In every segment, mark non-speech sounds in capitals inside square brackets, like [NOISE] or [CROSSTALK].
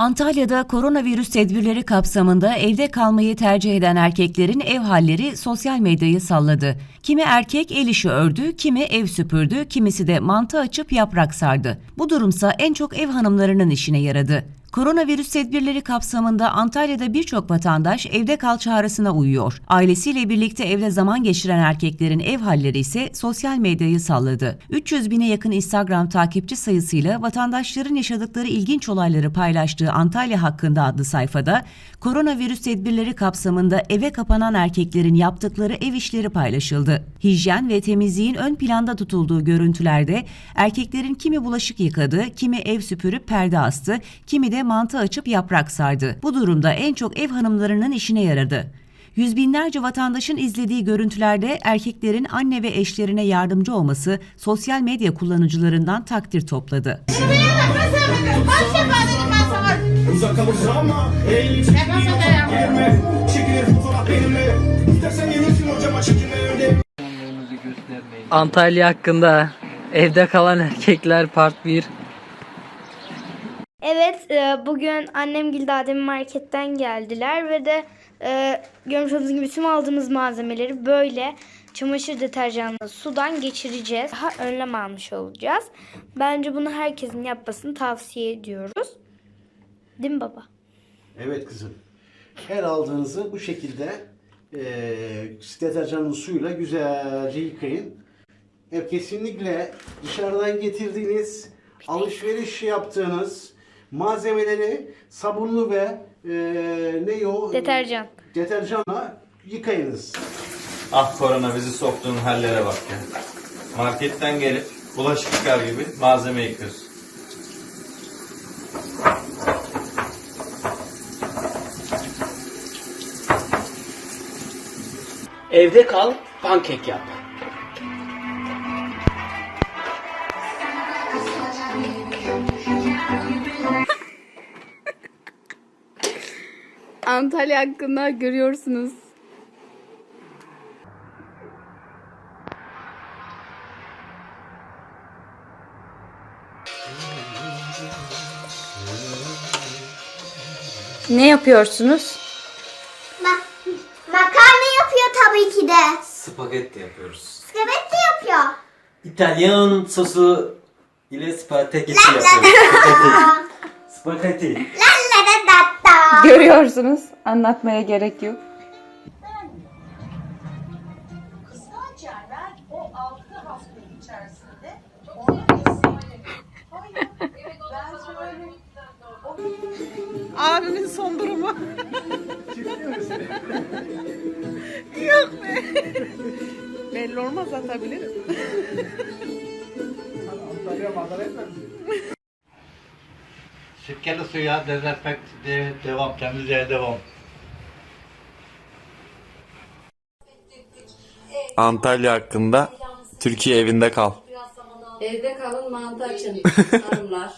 Antalya'da koronavirüs tedbirleri kapsamında evde kalmayı tercih eden erkeklerin ev halleri sosyal medyayı salladı. Kimi erkek el işi ördü, kimi ev süpürdü, kimisi de mantı açıp yaprak sardı. Bu durumsa en çok ev hanımlarının işine yaradı. Koronavirüs tedbirleri kapsamında Antalya'da birçok vatandaş evde kal çağrısına uyuyor. Ailesiyle birlikte evde zaman geçiren erkeklerin ev halleri ise sosyal medyayı salladı. 300 bine yakın Instagram takipçi sayısıyla vatandaşların yaşadıkları ilginç olayları paylaştığı Antalya hakkında adlı sayfada koronavirüs tedbirleri kapsamında eve kapanan erkeklerin yaptıkları ev işleri paylaşıldı. Hijyen ve temizliğin ön planda tutulduğu görüntülerde erkeklerin kimi bulaşık yıkadı, kimi ev süpürüp perde astı, kimi de mantı açıp yaprak sardı. Bu durumda en çok ev hanımlarının işine yaradı. Yüz binlerce vatandaşın izlediği görüntülerde erkeklerin anne ve eşlerine yardımcı olması sosyal medya kullanıcılarından takdir topladı. Antalya hakkında evde kalan erkekler part 1. Evet, e, bugün annem Gildadem marketten geldiler ve de e, görmüş olduğunuz gibi tüm aldığımız malzemeleri böyle çamaşır deterjanlı sudan geçireceğiz. Daha önlem almış olacağız. Bence bunu herkesin yapmasını tavsiye ediyoruz. Değil mi baba? Evet kızım. Her aldığınızı bu şekilde eee deterjanlı suyla güzelce yıkayın. E, kesinlikle dışarıdan getirdiğiniz, alışveriş yaptığınız malzemeleri sabunlu ve eee ne o? Deterjan. Deterjanla yıkayınız. Ah korona bizi soktuğun hallere bak ya. Marketten gelip bulaşık yıkar gibi malzeme yıkıyoruz. Evde kal, pankek yap. Antalya hakkında görüyorsunuz. Ne yapıyorsunuz? Ma- makarna yapıyor tabii ki de. Spagetti yapıyoruz. Spagetti yapıyor. İtalyan sosu ile spagetti Spagetti. Da da da. [LAUGHS] Görüyorsunuz. Anlatmaya gerek yok. Abimin son durumu. Yok be. Belli olmaz atabilirim. Sirkeli suya dezenfekte devam, temizliğe devam. Antalya hakkında Türkiye evinde kal. Evde kalın mantı açın [LAUGHS] hanımlar.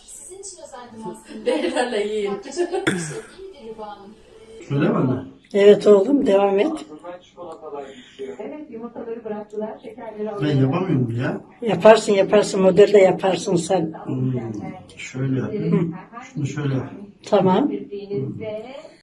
Beylerle yiyin. Söyle bana. Evet oğlum devam et. Ben yapamıyorum ya. Yaparsın yaparsın modelde yaparsın sen. Hmm, şöyle yapayım. Şunu şöyle yapayım. Tamam.